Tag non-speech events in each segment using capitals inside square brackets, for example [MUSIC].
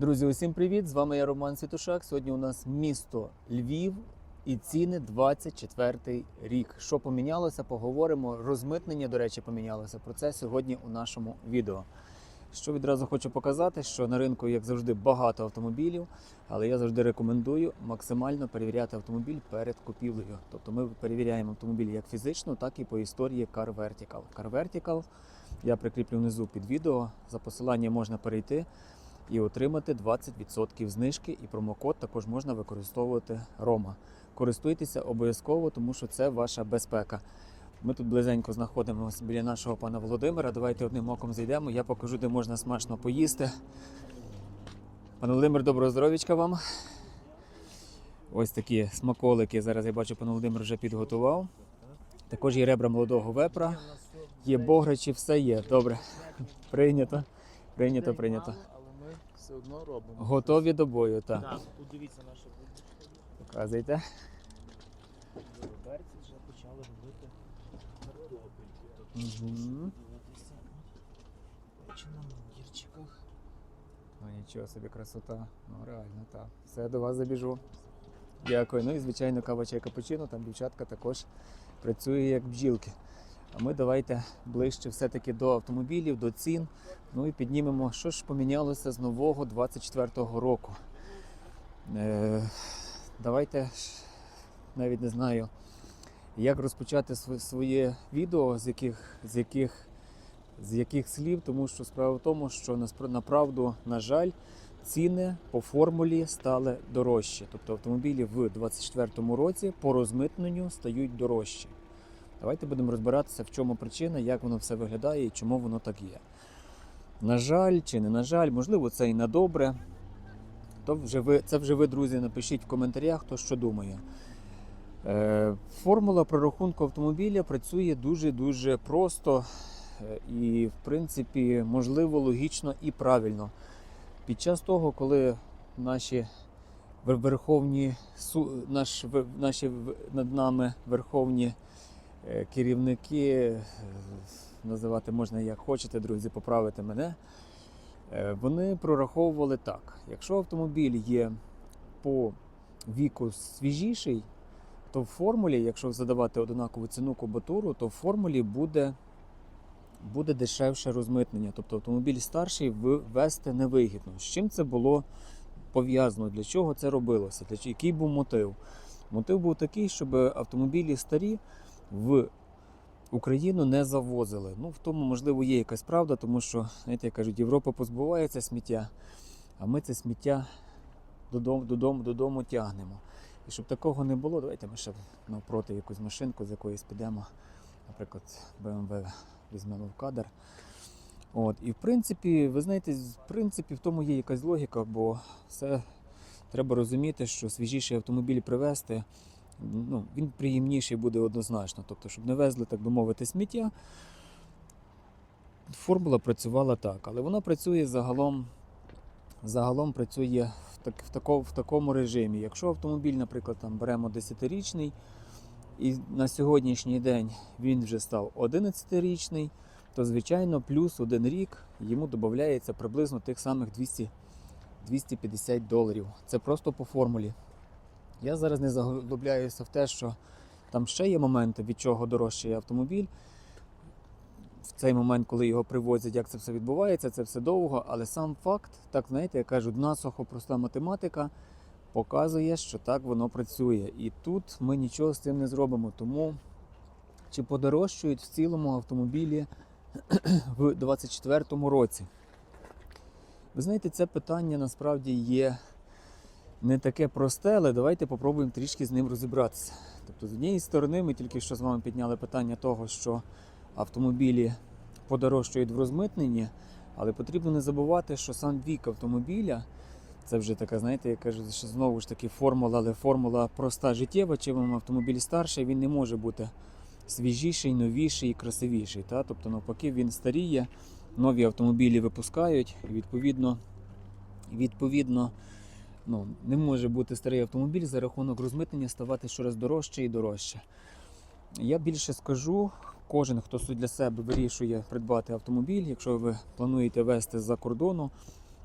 Друзі, усім привіт! З вами я Роман Світушак. Сьогодні у нас місто Львів і ціни 24 рік. Що помінялося, поговоримо. Розмитнення, до речі, помінялося. Про це сьогодні у нашому відео. Що відразу хочу показати, що на ринку, як завжди, багато автомобілів, але я завжди рекомендую максимально перевіряти автомобіль перед купівлею. Тобто ми перевіряємо автомобіль як фізично, так і по історії Car Vertical. Car Vertical я прикріплю внизу під відео. За посиланням можна перейти і отримати 20% знижки. І промокод також можна використовувати Рома. Користуйтеся обов'язково, тому що це ваша безпека. Ми тут близенько знаходимося біля нашого пана Володимира. Давайте одним оком зайдемо. Я покажу, де можна смачно поїсти. Пане Володимир, доброго здоров'ячка вам. Ось такі смаколики. Зараз я бачу, пан Володимир вже підготував. Також є ребра молодого вепра, є бограчі, все є. Добре. Прийнято. Прийнято, прийнято. Все одно робимо. Готові до бою, так. Так, тут дивіться наша будочка. Показуйте. Берці вже почали робити картопельки. Тут Мгм. дивитися. Бачу на гірчиках. Ну нічого собі красота. Ну реально, так. Все до вас забіжу. Дякую. Ну і звичайно, кава чай капучино, там дівчатка також працює як бджілки. А ми давайте ближче все-таки до автомобілів, до цін. Ну і піднімемо, що ж помінялося з нового 24-го року. Е, давайте навіть не знаю, як розпочати своє відео, з яких, з яких з яких слів, тому що справа в тому, що направду, на жаль, ціни по формулі стали дорожчі. Тобто автомобілі в 2024 році по розмитненню стають дорожчі. Давайте будемо розбиратися, в чому причина, як воно все виглядає і чому воно так є. На жаль, чи не на жаль, можливо, це і на добре. То вже ви, це вже ви, друзі, напишіть в коментарях, хто що думає. Е, формула прорахунку автомобіля працює дуже-дуже просто е, і, в принципі, можливо, логічно і правильно. Під час того, коли наші верховні наш, наші над нами верховні керівники, е, називати можна як хочете, друзі, поправити мене. е, Вони прораховували так: якщо автомобіль є по віку свіжіший, то в формулі, якщо задавати однакову ціну кубатуру, то в формулі буде, буде дешевше розмитнення. Тобто автомобіль старший ввести невигідно. З чим це було пов'язано? Для чого це робилося? Для який був мотив? Мотив був такий, щоб автомобілі старі в Україну не завозили. Ну, в тому, можливо, є якась правда, тому що, знаєте, як кажуть, Європа позбувається сміття, а ми це сміття додому, додому, додому тягнемо. І щоб такого не було, давайте ми ще навпроти якусь машинку, з якоїсь підемо. Наприклад, BMW візьмемо в кадр. От, і в принципі, ви знаєте, в принципі, в тому є якась логіка, бо все треба розуміти, що свіжіший автомобіль привезти, ну, він приємніший буде однозначно. Тобто, щоб не везли, так би мовити, сміття. Формула працювала так, але вона працює загалом, загалом працює в, так, в, тако, в такому режимі. Якщо автомобіль, наприклад, там беремо 10-річний, і на сьогоднішній день він вже став 11-річний, то звичайно плюс один рік йому додається приблизно тих самих 200, 250 доларів. Це просто по формулі. Я зараз не заглубляюся в те, що там ще є моменти, від чого дорожчає автомобіль. В цей момент, коли його привозять, як це все відбувається, це все довго, але сам факт, так знаєте, я кажу, насухо проста математика показує, що так воно працює. І тут ми нічого з цим не зробимо. Тому чи подорожчують в цілому автомобілі [CLEARS THROAT] в 2024 році? Ви знаєте, це питання насправді є не таке просте, але давайте попробуємо трішки з ним розібратися. Тобто, з однієї сторони, ми тільки що з вами підняли питання того, що автомобілі подорожчують в розмитненні, але потрібно не забувати, що сам вік автомобіля це вже така, знаєте, я кажу, що знову ж таки формула, але формула проста життєва. Чим автомобіль старший, він не може бути свіжіший, новіший і красивіший. Та? Тобто, навпаки, він старіє, нові автомобілі випускають, і відповідно, відповідно ну, не може бути старий автомобіль за рахунок розмитнення ставати щораз дорожче і дорожче. Я більше скажу, кожен, хто для себе вирішує придбати автомобіль, якщо ви плануєте везти з-за кордону,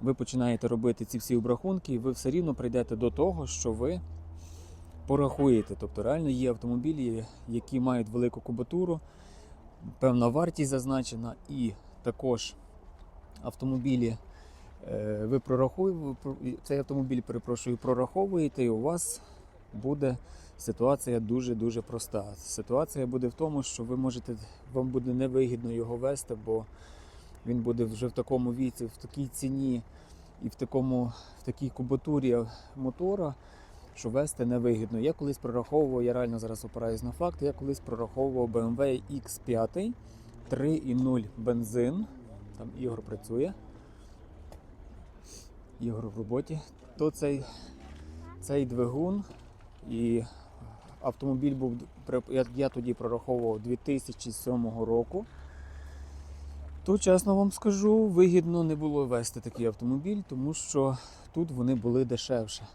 ви починаєте робити ці всі обрахунки, і ви все рівно прийдете до того, що ви порахуєте. Тобто реально є автомобілі, які мають велику кубатуру, певна вартість зазначена, і також автомобілі. Е, Ви прорахуєте, цей автомобіль, перепрошую, прораховуєте, і у вас буде ситуація дуже-дуже проста. Ситуація буде в тому, що ви можете, вам буде невигідно його вести, бо він буде вже в такому віці, в такій ціні і в, такому, в такій кубатурі мотора, що вести невигідно. Я колись прораховував, я реально зараз опираюсь на факт, я колись прораховував BMW X5 3,0 бензин. Там Ігор працює. Ігор в роботі. То цей, цей двигун і автомобіль був я, я тоді прораховував 2007 року. То чесно вам скажу, вигідно не було вести такий автомобіль, тому що тут вони були дешевше.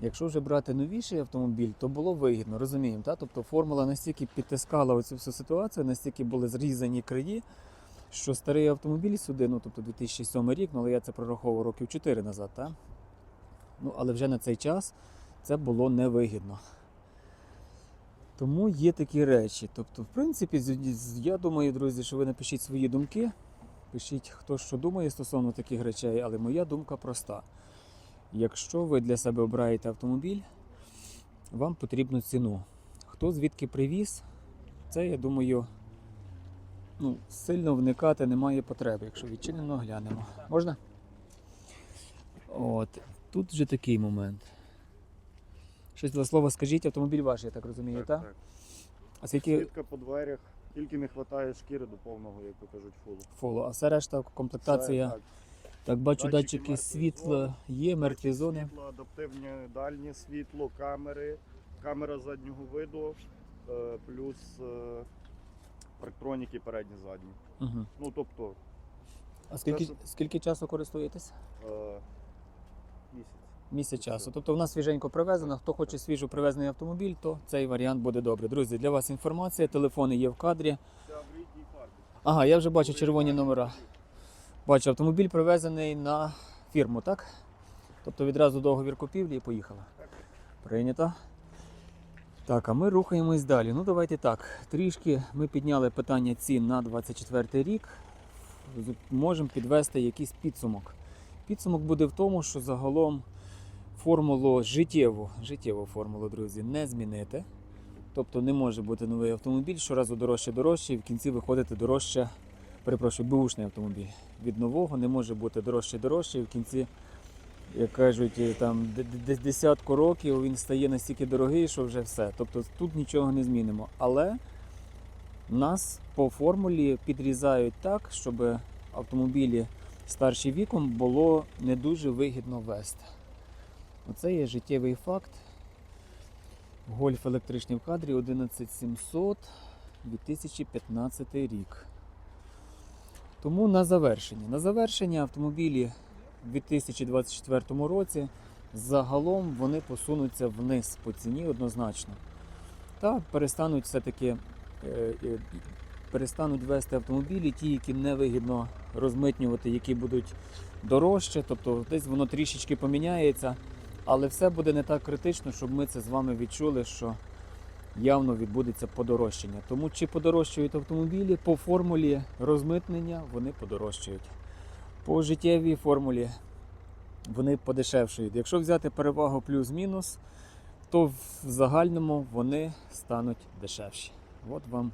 Якщо вже брати новіший автомобіль, то було вигідно, розуміємо. Та? Тобто формула настільки підтискала оцю всю ситуацію, настільки були зрізані краї, що старий автомобіль сюди, ну тобто 2007 рік, ну але я це прораховував років 4 назад, та? Ну, але вже на цей час це було невигідно. Тому є такі речі. Тобто, в принципі, я думаю, друзі, що ви напишіть свої думки. Пишіть, хто що думає стосовно таких речей, але моя думка проста. Якщо ви для себе обираєте автомобіль, вам потрібну ціну. Хто звідки привіз, це, я думаю, ну, сильно вникати немає потреби, якщо відчинено глянемо. Можна? От. Тут вже такий момент. Щось два слова скажіть, автомобіль ваш, я так розумію, так? так. А скільки Світка по дверях, тільки не вистачає шкіри до повного, як то кажуть, фулу. фолу, а все решта комплектація. Все, так. Так, бачу, Датчики датчики світла є, мертві зони. Світло, адаптивне дальнє світло, камери, камера заднього виду, е, плюс е, парктроніки передні задні. Угу. Ну тобто А скільки, що- скільки часу користуєтесь? е, місяць. Місяць часу. Тобто в нас свіженько привезено. Хто хоче свіжо привезений автомобіль, то цей варіант буде добре. Друзі, для вас інформація, телефони є в кадрі. Це в рідній фарбі. Ага, я вже бачу червоні номера. Бачу, автомобіль привезений на фірму, так? Тобто відразу договір купівлі і поїхала. Прийнято. Так, а ми рухаємось далі. Ну, давайте так. Трішки ми підняли питання цін на 24 рік. Можемо підвести якийсь підсумок. Підсумок буде в тому, що загалом формулу життєву, життєву формулу, друзі, не змінити. Тобто не може бути новий автомобіль, щоразу дорожче дорожче, і в кінці виходити дорожче, перепрошую, бушний автомобіль. Від нового не може бути дорожче дорожче, і в кінці, як кажуть, е, там десь десятку років він стає настільки дорогий, що вже все. Тобто тут нічого не змінимо. Але нас по формулі підрізають так, щоб автомобілі старші віком було не дуже вигідно вести. Оце є життєвий факт. Гольф електричний в кадрі 11700 2015 рік. Тому на завершення. На завершення автомобілі 2024 році загалом вони посунуться вниз по ціні однозначно. Та перестануть все-таки е, е, перестануть вести автомобілі, ті, які невигідно розмитнювати, які будуть дорожче, тобто десь воно трішечки поміняється. Але все буде не так критично, щоб ми це з вами відчули, що явно відбудеться подорожчання. Тому чи подорожчають автомобілі по формулі розмитнення, вони подорожчають. По життєвій формулі вони подешевшують. Якщо взяти перевагу плюс-мінус, то в загальному вони стануть дешевші. От вам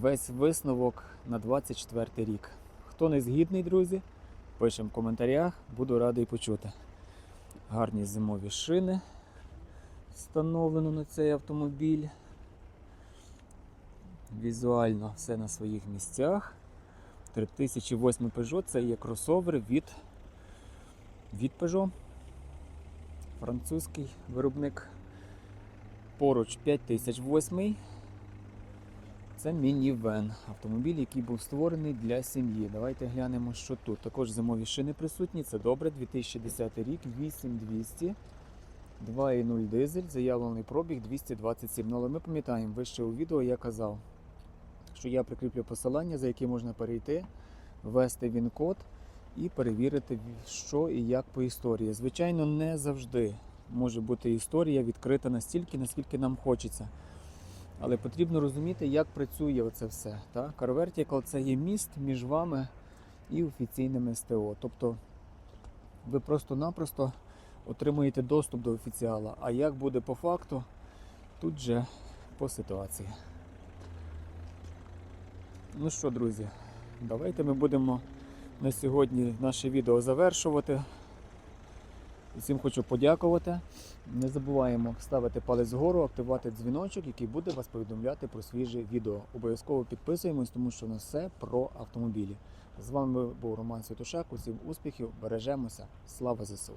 весь висновок на 24 рік. Хто не згідний, друзі, пишемо в коментарях, буду радий почути. Гарні зимові шини встановлено на цей автомобіль. Візуально все на своїх місцях. 3008 Peugeot це є кросовер від, від Peugeot. Французький виробник. Поруч 5008. Це мінівен. Автомобіль, який був створений для сім'ї. Давайте глянемо, що тут. Також зимові шини присутні. Це добре. 2010 рік, 8200. 2,0 дизель, заявлений пробіг 227. Ну, але ми пам'ятаємо, вище у відео я казав, що я прикріплю посилання, за яке можна перейти, ввести він-код і перевірити, що і як по історії. Звичайно, не завжди може бути історія відкрита настільки, наскільки нам хочеться. Але потрібно розуміти, як працює оце все. Так? Car Vertical – це є міст між вами і офіційним СТО. Тобто ви просто-напросто отримуєте доступ до офіціала. А як буде по факту, тут же по ситуації. Ну що, друзі, давайте ми будемо на сьогодні наше відео завершувати. Усім хочу подякувати. Не забуваємо ставити палець вгору, активувати дзвіночок, який буде вас повідомляти про свіже відео. Обов'язково підписуємось, тому що у нас все про автомобілі. З вами був Роман Святошак. Усім успіхів, бережемося. Слава ЗСУ!